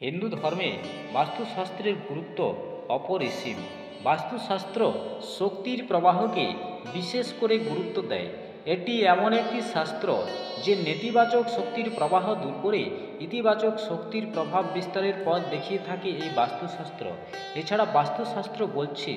হিন্দু ধর্মে বাস্তুশাস্ত্রের গুরুত্ব অপরিসীম। বাস্তুশাস্ত্র শক্তির প্রবাহকে বিশেষ করে গুরুত্ব দেয়। এটি এমন একটি শাস্ত্র যে নেতিবাচক শক্তির প্রবাহ দূর করে ইতিবাচক শক্তির প্রভাব বিস্তারের পথ দেখিয়ে থাকে এই বাস্তুশাস্ত্র। এছাড়া বাস্তুশাস্ত্র বলছে,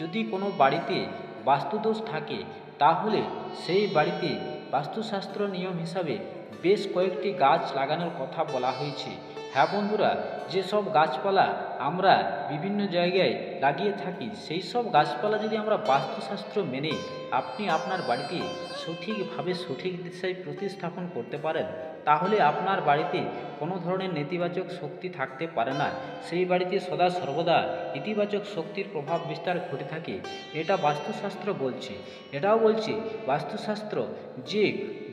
যদি কোনো বাড়িতে বাস্তুদোষ থাকে, তাহলে সেই বাড়িতে বাস্তুশাস্ত্র নিয়ম হিসাবে বেশ কয়েকটি গাছ লাগানোর কথা বলা হয়েছে। হ্যাঁ বন্ধুরা যেসব গাছপালা আমরা বিভিন্ন জায়গায় লাগিয়ে থাকি, সেই সব গাছপালা যদি আমরা বাস্তুশাস্ত্র মেনে আপনি আপনার বাড়িতে সঠিকভাবে সঠিক দিশায় প্রতিস্থাপন করতে পারেন, তাহলে আপনার বাড়িতে কোনো ধরনের নেতিবাচক শক্তি থাকতে পারে না। সেই বাড়িতে সদা সর্বদা ইতিবাচক শক্তির প্রভাব বিস্তার ঘটে থাকে। এটা বাস্তুশাস্ত্র বলছে। এটাও বলছে, বাস্তুশাস্ত্র যে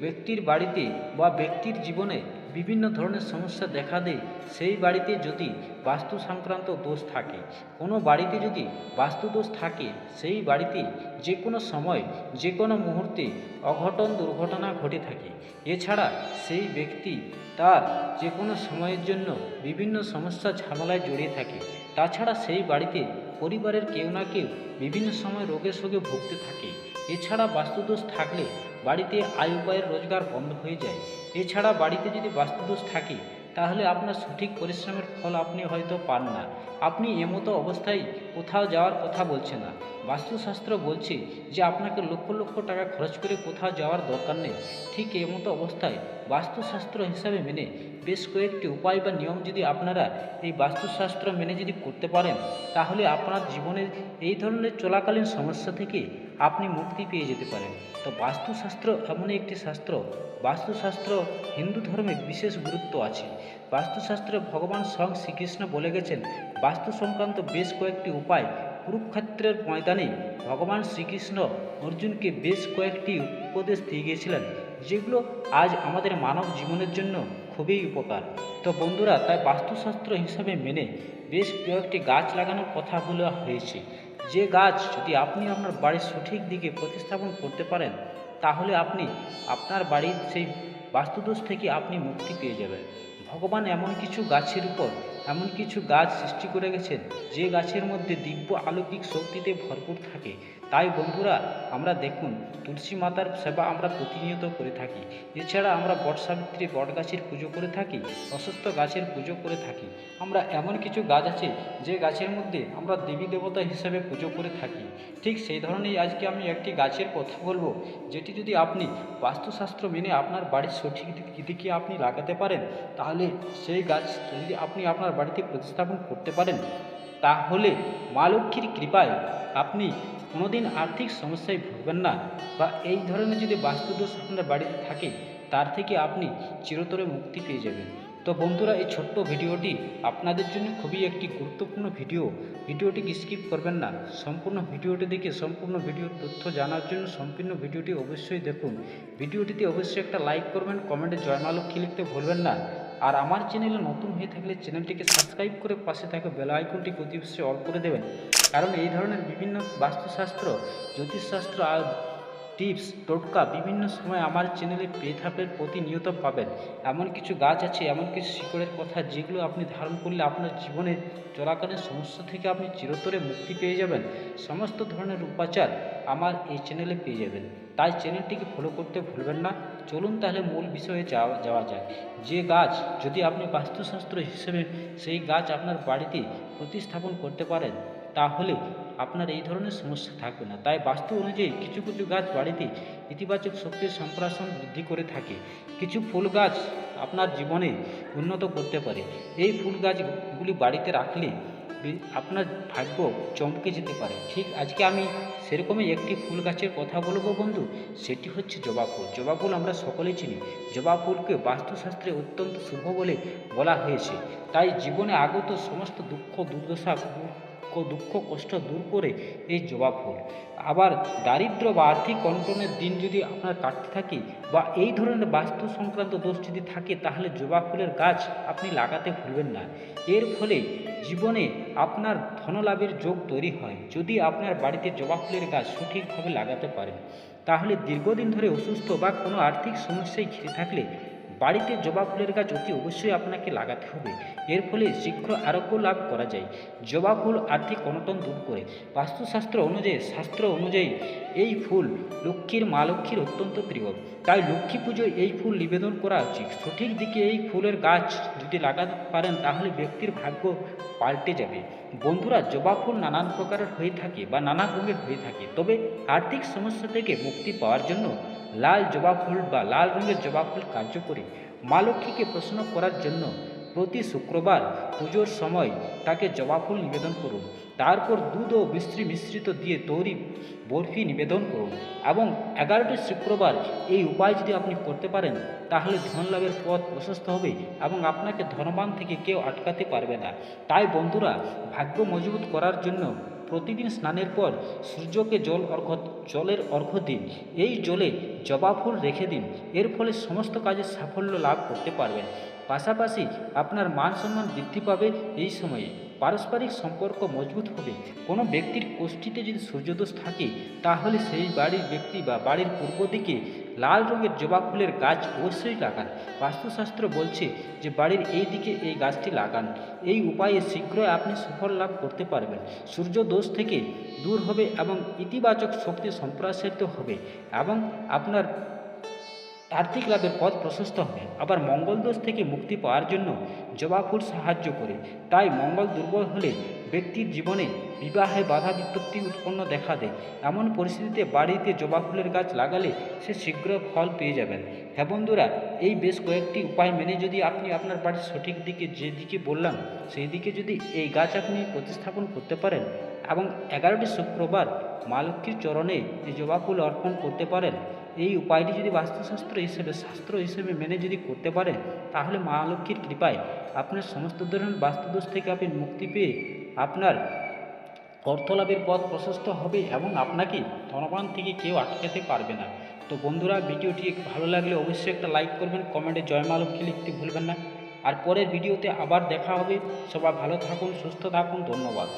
ব্যক্তির বাড়িতে বা ব্যক্তির জীবনে বিভিন্ন ধরনের সমস্যা দেখা দেয়, সেই বাড়িতে যদি বাস্তু সংক্রান্ত দোষ থাকে। কোনো বাড়িতে যদি বাস্তু দোষ থাকে, সেই বাড়িতে যে কোনো সময় যে কোনো মুহূর্তে অঘটন, দুর্ঘটনা ঘটে থাকে। এছাড়া সেই ব্যক্তি তার যে কোনো সময়ের জন্য বিভিন্ন সমস্যা, ঝামেলায় জড়িয়ে থাকে। তাছাড়া সেই বাড়িতে পরিবারের কেউ না কেউ বিভিন্ন সময় রোগে শোকে ভুগতে থাকে। এছাড়া বাস্তুদোষ থাকলে বাড়িতে আয় উপায়ের রোজগার বন্ধ হয়ে যায়। এছাড়া বাড়িতে যদি বাস্তুদোষ থাকে তাহলে আপনার সঠিক পরিশ্রমের ফল আপনি হয়তো পান না। আপনি এমতো অবস্থায় কোথাও যাওয়ার কথা বলছে না। বাস্তুশাস্ত্র বলছে যে আপনাকে লক্ষ লক্ষ টাকা খরচ করে কোথাও যাওয়ার দরকার নেই। ঠিক এমতো অবস্থায় বাস্তুশাস্ত্র হিসাবে মেনে বেশ কয়েকটি উপায় বা নিয়ম যদি আপনারা এই বাস্তুশাস্ত্র মেনে যদি করতে পারেন, তাহলে আপনার জীবনের এই ধরনের চলাকালীন সমস্যা থেকে আপনি মুক্তি পেয়ে যেতে পারেন। তো বাস্তুশাস্ত্র এমন একটি শাস্ত্র। বাস্তুশাস্ত্র হিন্দু ধর্মে বিশেষ গুরুত্ব আছে। বাস্তুশাস্ত্রে ভগবান স্বয়ং শ্রীকৃষ্ণ বলে গেছেন, বাস্তু সংক্রান্ত বেশ কয়েকটি উপায় কুরুক্ষেত্রের ময়দানে ভগবান শ্রীকৃষ্ণ অর্জুনকে বেশ কয়েকটি উপদেশ দিয়ে গিয়েছিলেন, যেগুলো আজ আমাদের মানব জীবনের জন্য খুবই উপকার। তো বন্ধুরা, তাই বাস্তুশাস্ত্র হিসাবে মেনে বেশ কয়েকটি গাছ লাগানোর কথা বলা হয়েছে। যে গাছ যদি আপনি আপনার বাড়ির সঠিক দিকে প্রতিস্থাপন করতে পারেন, তাহলে আপনি আপনার বাড়ির সেই বাস্তুদোষ থেকে আপনি মুক্তি পেয়ে যাবেন। ভগবান এমন কিছু গাছের উপর এমন কিছু গাছ সৃষ্টি করে গেছেন, যে গাছের মধ্যে দিব্য আলৌকিক শক্তিতে ভরপুর থাকে। তাই বন্ধুরা, আমরা দেখুন, তুলসী মাতার সেবা আমরা প্রতিনিয়ত করে থাকি। এছাড়া আমরা বট সাবিত্রী বট গাছের পুজো করে থাকি, অসুস্থ গাছের পুজো করে থাকি। আমরা এমন কিছু গাছ আছে, যে গাছের মধ্যে আমরা দেবী দেবতা হিসেবে পুজো করে থাকি। ঠিক সেই ধরনেরই আজকে আমি একটি গাছের কথা বলব, যেটি যদি আপনি বাস্তুশাস্ত্র মেনে আপনার বাড়ির সঠিক দিকে আপনি লাগাতে পারেন, তাহলে সেই গাছ যদি আপনি আপনার বাড়িতে প্রতিস্থাপন করতে পারেন তাহলে মা লক্ষ্মীর কৃপায় আপনি কোনোদিন আর্থিক সমস্যায় ভুগবেন না বা এই ধরনের যদি বাস্তুদোষ আপনার বাড়িতে থাকে, তার থেকে আপনি চিরতরে মুক্তি পেয়ে যাবেন। তো বন্ধুরা, এই ছোট্ট ভিডিওটি আপনাদের জন্য খুবই একটি গুরুত্বপূর্ণ ভিডিও। ভিডিওটিকে স্কিপ করবেন না। সম্পূর্ণ ভিডিওটি দেখে সম্পূর্ণ ভিডিওর তথ্য জানার জন্য সম্পূর্ণ ভিডিওটি অবশ্যই দেখুন। ভিডিওটিতে অবশ্যই একটা লাইক করবেন, কমেন্টে জয় মা লক্ষ্মী লিখতে ভুলবেন না। আর আমার চ্যানেলে নতুন হয়ে থাকলে চ্যানেলটিকে সাবস্ক্রাইব করে পাশে থাকা বেল আইকনটি অতি অল করে দেবেন। কারণ এই ধরনের বিভিন্ন বাস্তুশাস্ত্র, জ্যোতিষশাস্ত্র আর টিপস টোটকা বিভিন্ন সময় আমার চ্যানেলে পেয়ে থাকবেন প্রতিনিয়ত পাবেন। এমন কিছু গাছ আছে, এমন কিছু শিকড়ের কথা যেগুলো আপনি ধারণ করলে আপনার জীবনে চলাকালীন সমস্যা থেকে আপনি চিরতরে মুক্তি পেয়ে যাবেন। সমস্ত ধরনের উপাচার আমার এই চ্যানেলে পেয়ে যাবেন। তাই চ্যানেলটিকে ফলো করতে ভুলবেন না। চলুন তাহলে মূল বিষয়ে যাওয়া যাওয়া যায় যে গাছ যদি আপনি বাস্তুশাস্ত্র হিসেবে সেই গাছ আপনার বাড়িতে প্রতিস্থাপন করতে পারেন তাহলে আপনার এই ধরনের সমস্যা থাকবে না। তাই বাস্তু অনুযায়ী কিছু কিছু গাছ বাড়িতে ইতিবাচক শক্তির সম্প্রাসন বৃদ্ধি করে থাকে। কিছু ফুল গাছ আপনার জীবনে উন্নত করতে পারে। এই ফুল গাছগুলি বাড়িতে রাখলে আপনার ভাগ্য চমকে যেতে পারে। ঠিক আজকে আমি সেরকমই একটি ফুল গাছের কথা বলব বন্ধু। সেটি হচ্ছে জবা ফুল। জবা ফুল আমরা সকলেই চিনি। জবা ফুলকে বাস্তুশাস্ত্রে অত্যন্ত শুভ বলে বলা হয়েছে। তাই জীবনে আগত সমস্ত দুঃখ, দুর্দশা দুঃখ দুঃখ কষ্ট দূর করে এই জবা ফুল আবার দারিদ্র বা আর্থিক অনটনের দিন যদি আপনার কাটতে থাকে বা এই ধরনের বাস্তু সংক্রান্ত দোষ যদি থাকে, তাহলে জবা ফুলের গাছ আপনি লাগাতে ভুলবেন না। এর ফলে জীবনে আপনার ধনলাভের যোগ তৈরি হয়। যদি আপনার বাড়িতে জবা ফুলের গাছ সঠিকভাবে লাগাতে পারেন, তাহলে দীর্ঘদিন ধরে অসুস্থ বা কোনো আর্থিক সমস্যায় ঘিরে থাকলে বাড়িতে জবা ফুলের গাছ অতি অবশ্যই আপনাকে লাগাতে হবে। এর ফলে শীঘ্র আরোগ্য লাভ করা যায়। জবা ফুল আর্থিক অনটন দূর করে। বাস্তুশাস্ত্র অনুযায়ী শাস্ত্র অনুযায়ী এই ফুল লক্ষ্মীর মা লক্ষ্মীর অত্যন্ত প্রিয়। তাই লক্ষ্মী পুজোয় এই ফুল নিবেদন করা উচিত। সঠিক দিকে এই ফুলের গাছ যদি লাগাতে পারেন, তাহলে ব্যক্তির ভাগ্য পাল্টে যাবে। বন্ধুরা, জবা ফুল নানান প্রকারের হয়ে থাকে বা নানা রঙের হয়ে থাকে, তবে আর্থিক সমস্যা থেকে মুক্তি পাওয়ার জন্য লাল জবা ফুল বা লাল রঙের জবা ফুল কার্যকরী। মা লক্ষ্মীকে প্রশ্ন করার জন্য প্রতি শুক্রবার পুজোর সময় তাকে জবা ফুল নিবেদন করুন। তারপর দুধ ও মিশ্রি মিশ্রিত দিয়ে তৈরি বরফি নিবেদন করুন এবং এগারোটি শুক্রবার এই উপায় যদি আপনি করতে পারেন, তাহলে ধন লাভের পথ প্রশস্ত হবে এবং আপনাকে ধনবান থেকে কেউ আটকাতে পারবে না। তাই বন্ধুরা, ভাগ্য মজবুত করার জন্য প্রতিদিন স্নানের পর সূর্যকে জল অর্ঘ্য জলের অর্ঘ দিন। এই জলে জবা ফুল রেখে দিন। এর ফলে সমস্ত কাজে সাফল্য লাভ করতে পারবেন। পাশাপাশি আপনার মান সম্মান বৃদ্ধি পাবে এই সময়ে। পারস্পরিক সম্পর্ক মজবুত হবে। কোনো ব্যক্তির কোষ্ঠীতে যদি সূর্যদোষ থাকে, তাহলে সেই বাড়ির ব্যক্তি বা বাড়ির পূর্ব দিকে লাল রঙের জবা ফুলের গাছ অবশ্যই লাগান। বাস্তুশাস্ত্র বলছে যে বাড়ির এই দিকে এই গাছটি লাগান। এই উপায়ে শীঘ্রই আপনি সুফল লাভ করতে পারবেন। সূর্য দোষ থেকে দূর হবে এবং ইতিবাচক শক্তি সম্প্রসারিত হবে এবং আপনার আর্থিক লাভের পথ প্রশস্ত হবে। আবার মঙ্গল দোষ থেকে মুক্তি পাওয়ার জন্য জবা ফুল সাহায্য করে। তাই মঙ্গল দুর্বল হলে ব্যক্তির জীবনে বিবাহে বাধা বিপত্তি উৎপন্ন দেখা দেয়। এমন পরিস্থিতিতে বাড়িতে জবা ফুলের গাছ লাগালে সে শীঘ্র ফল পেয়ে যাবেন। হ্যাঁ বন্ধুরা, এই বেশ কয়েকটি উপায় মেনে যদি আপনি আপনার বাড়ির সঠিক দিকে যে দিকে বললাম, সেই দিকে যদি এই গাছ আপনি প্রতিস্থাপন করতে পারেন এবং এগারোটি শুক্রবার মা লক্ষ্মীর চরণে জবা ফুল অর্পণ করতে পারেন, এই উপায়টি যদি বাস্তুশাস্ত্র হিসেবে, শাস্ত্র হিসেবে মেনে যদি করতে পারেন তাহলে মা লক্ষ্মীর কৃপায় আপনার সমস্ত ধরনের বাস্তুদোষ থেকে আপনি মুক্তি পেয়ে আপনার অর্থলাভের পথ প্রশস্ত হবে এবং আপনাকে ধনবান থেকে কেউ আটকাতে পারবে না। তো বন্ধুরা, ভিডিওটি ভালো লাগলে অবশ্যই একটা লাইক করবেন, কমেন্টে জয় মা লক্ষ্মী লিখতে ভুলবেন না। আর পরের ভিডিওতে আবার দেখা হবে। সবাই ভালো থাকুন, সুস্থ থাকুন, ধন্যবাদ।